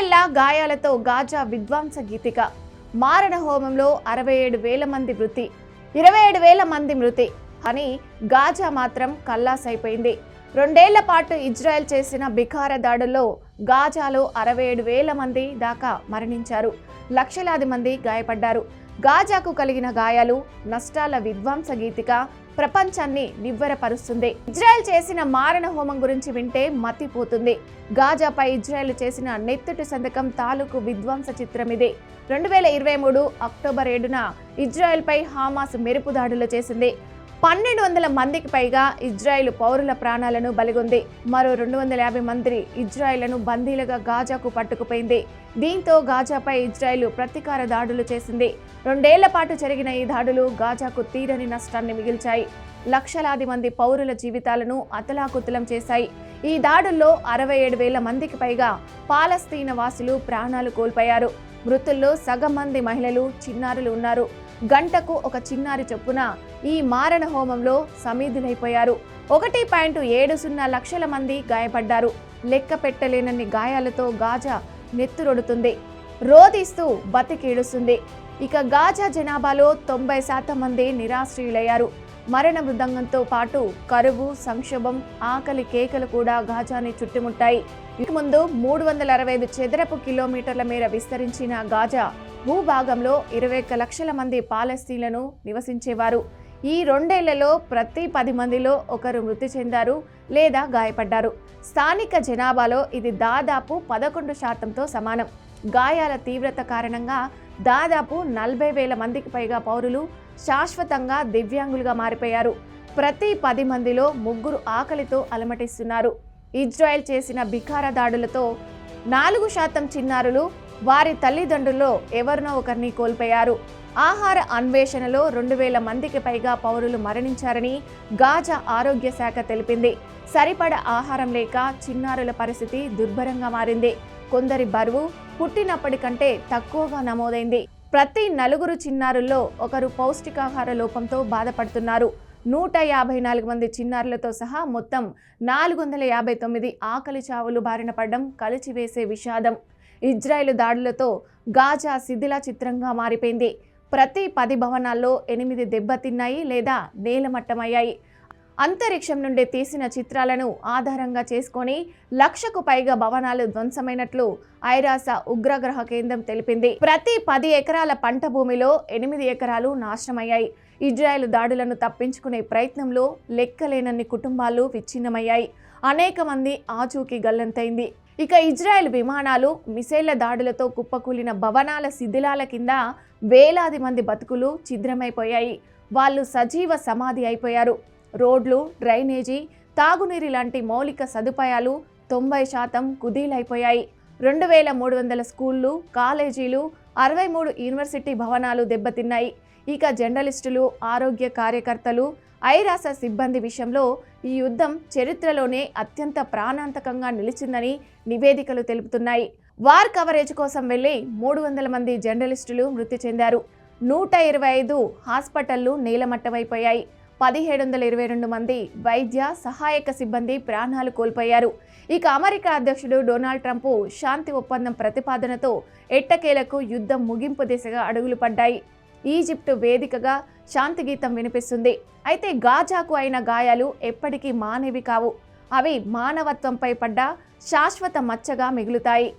రెండేళ్ళ గాయాలతో గాజా విధ్వంస గీతిక. మారణ హోమంలో అరవై ఏడు వేల మంది మృతి ఇరవై ఏడు వేల మంది మృతి అని గాజా మాత్రం కల్లాసైపోయింది. రెండేళ్ళ పాటు ఇజ్రాయెల్ చేసిన బిఖార దాడుల్లో గాజాలో అరవై ఏడు వేల మంది దాకా మరణించారు. లక్షలాది మంది గాయపడ్డారు. గాజాకు కలిగిన గాయాలు నష్టాల విధ్వంస గీతిక ప్రపంచాన్ని నివ్వెరపరుస్తుంది. ఇజ్రాయెల్ చేసిన మారణ హోమం గురించి వింటే మతిపోతుంది. గాజాపై ఇజ్రాయెల్ చేసిన నెత్తుటి సంతకం తాలూకు విధ్వంస చిత్రం ఇది రెండు వేల ఇరవై మూడు అక్టోబర్ ఏడున ఇజ్రాయెల్పై హామాస్ మెరుపు దాడులు చేసింది. పన్నెండు వందల మందికి పైగా ఇజ్రాయెల్ పౌరుల ప్రాణాలను బలిగొంది. మరో రెండు వందల యాభై మంది ఇజ్రాయెల్ను బందీలుగా గాజాకు పట్టుకుపోయింది. దీంతో గాజాపై ఇజ్రాయెల్ ప్రతీకార దాడులు చేసింది. రెండేళ్ళ పాటు జరిగిన ఈ దాడులు గాజాకు తీరని నష్టాన్ని మిగిల్చాయి. లక్షలాది మంది పౌరుల జీవితాలను అతలాకుతలం చేశాయి. ఈ దాడుల్లో అరవై ఏడు వేల మందికి పైగా పాలస్తీన వాసులు ప్రాణాలు కోల్పోయారు. మృతుల్లో సగం మంది మహిళలు చిన్నారులు ఉన్నారు. గంటకు ఒక చిన్నారి చొప్పున ఈ మారణ హోమంలో సమీధులైపోయారు. ఒకటి పాయింట్ ఏడు సున్నా లక్షల మంది గాయపడ్డారు. లెక్క పెట్టలేనన్ని గాయాలతో గాజా నెత్తురొడుతుంది. రోధిస్తూ బతికేడుస్తుంది. ఇక గాజా జనాభాలో తొంభై శాతం మంది నిరాశ్రయులయ్యారు. మరణ మృదంగంతో పాటు కరువు సంక్షోభం ఆకలి కేకలు కూడా గాజాని చుట్టుముట్టాయి. ఇక ముందు మూడు వందల అరవై ఐదు చదరపు కిలోమీటర్ల మేర విస్తరించిన గాజా భూభాగంలో ఇరవై ఒక్క లక్షల మంది పాలస్తీన్లను నివసించేవారు. ఈ రెండేళ్ళలో ప్రతి పది మందిలో ఒకరు మృతి చెందారు లేదా గాయపడ్డారు. స్థానిక జనాభాలో ఇది దాదాపు పదకొండు శాతంతో సమానం. గాయాల తీవ్రత కారణంగా దాదాపు నలభై వేల మందికి పైగా పౌరులు శాశ్వతంగా దివ్యాంగులుగా మారిపోయారు. ప్రతి పది మందిలో ముగ్గురు ఆకలితో అలమటిస్తున్నారు. ఇజ్రాయెల్ చేసిన భిఖార దాడులతో నాలుగు శాతం చిన్నారులు వారి తల్లిదండ్రుల్లో ఎవరినో ఒకరిని కోల్పోయారు. ఆహార అన్వేషణలో రెండు వేల మందికి పైగా పౌరులు మరణించారని గాజా ఆరోగ్య శాఖ తెలిపింది. సరిపడ ఆహారం లేక చిన్నారుల పరిస్థితి దుర్భరంగా మారింది. కొందరి బరువు పుట్టినప్పటికంటే తక్కువగా నమోదైంది. ప్రతి నలుగురు చిన్నారుల్లో ఒకరు పౌష్టికాహార లోపంతో బాధపడుతున్నారు. నూట యాభై నాలుగు మంది చిన్నారులతో సహా మొత్తం నాలుగు వందల యాభై తొమ్మిది ఆకలి చావులు బారిన పడడం కలిచివేసే విషాదం. ఇజ్రాయెల్ దాడులతో గాజా శిథిల చిత్రంగా మారిపోయింది. ప్రతి పది భవనాల్లో ఎనిమిది దెబ్బతిన్నాయి లేదా నేలమట్టమయ్యాయి. అంతరిక్షం నుండి తీసిన చిత్రాలను ఆధారంగా చేసుకొని లక్షకు పైగా భవనాలు ధ్వంసమైనట్లు ఐరాస ఉగ్రగ్రహ కేంద్రం తెలిపింది. ప్రతి పది ఎకరాల పంట భూమిలో ఎనిమిది ఎకరాలు నాశనమయ్యాయి. ఇజ్రాయెల్ దాడులను తప్పించుకునే ప్రయత్నంలో లెక్కలేనన్ని కుటుంబాలు విచ్ఛిన్నమయ్యాయి. అనేక మంది ఆచూకీ గల్లంతైంది. ఇక ఇజ్రాయెల్ విమానాలు మిసైళ్ళ దాడులతో కుప్పకూలిన భవనాల శిథిలాల కింద వేలాది మంది బతుకులు ఛిద్రమైపోయాయి. వాళ్ళు సజీవ సమాధి అయిపోయారు. రోడ్లు డ్రైనేజీ తాగునీరు లాంటి మౌలిక సదుపాయాలు తొంభై శాతం కుదీలైపోయాయి. రెండు వేల మూడు వందల స్కూళ్ళు కాలేజీలు అరవై మూడు యూనివర్సిటీ భవనాలు దెబ్బతిన్నాయి. ఇక జర్నలిస్టులు ఆరోగ్య కార్యకర్తలు ఐరాస సిబ్బంది విషయంలో ఈ యుద్ధం చరిత్రలోనే అత్యంత ప్రాణాంతకంగా నిలిచిందని నివేదికలు తెలుపుతున్నాయి. వార్ కవరేజ్ కోసం వెళ్ళి మూడు వందల మంది జర్నలిస్టులు మృతి చెందారు. నూట ఇరవై ఐదు హాస్పిటళ్ళు నేలమట్టమైపోయాయి. పదిహేడు వందల ఇరవై రెండు మంది వైద్య సహాయక సిబ్బంది ప్రాణాలు కోల్పోయారు. ఇక అమెరికా అధ్యక్షుడు డొనాల్డ్ ట్రంప్ శాంతి ఒప్పందం ప్రతిపాదనతో ఎట్టకేలకు యుద్ధం ముగింపు దిశగా అడుగులు పడ్డాయి. ఈజిప్టు వేదికగా శాంతి గీతం వినిపిస్తుంది. అయితే గాజాకు అయిన గాయాలు ఎప్పటికీ మానేవి కావు. అవి మానవత్వంపై పడ్డ శాశ్వత మచ్చగా మిగులుతాయి.